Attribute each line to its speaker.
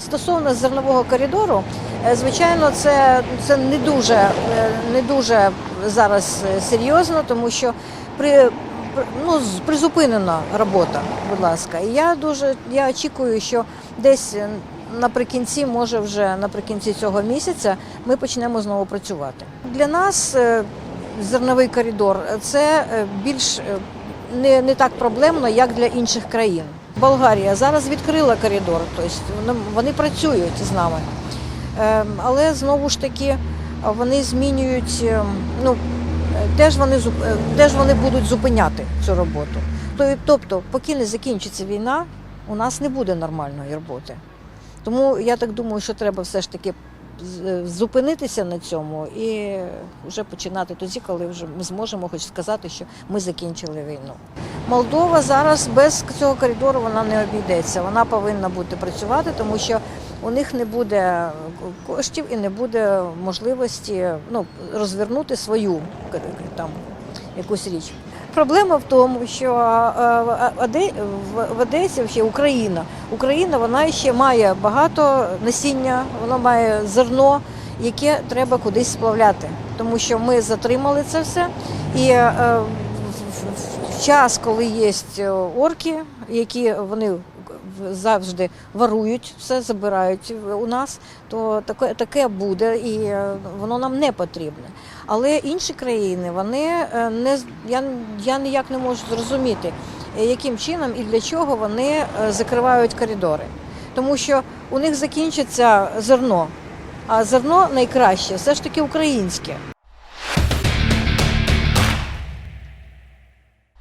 Speaker 1: Стосовно зернового коридору, е, звичайно, це, це не дуже е, не дуже зараз е, серйозно, тому що при ну, призупинена робота, будь ласка. І я дуже я очікую, що десь наприкінці, може вже наприкінці цього місяця, ми почнемо знову працювати. Для нас зерновий коридор це більш не, не так проблемно, як для інших країн. Болгарія зараз відкрила коридор, тобто вони, працюють з нами. Ем, Але знову ж таки вони змінюють, ем, ну, де ж вони, де ж вони будуть зупиняти цю роботу. Тобто, поки не закінчиться війна, у нас не буде нормальної роботи. Тому я так думаю, що треба все ж таки е, зупинитися на цьому і вже починати тоді, коли вже ми зможемо хоч сказати, що ми закінчили війну. Молдова зараз без цього коридору вона не обійдеться. Вона повинна бути працювати, тому що у них не буде коштів і не буде можливості ну, розвернути свою там якусь річ. Проблема в тому, що в Оде- в- в Одесі ще Україна. Україна вона ще має багато насіння, вона має зерно, яке треба кудись сплавляти, тому що ми затримали це все. І е, час, коли є орки, які вони завжди ворують все, забирають у нас, то таке, таке буде, і е, воно нам не потрібне. Але інші країни, вони е, не я, я ніяк не можу зрозуміти, е, яким чином і для чого вони е, закривають коридори. Тому що у них закінчиться зерно, а зерно найкраще все ж таки українське.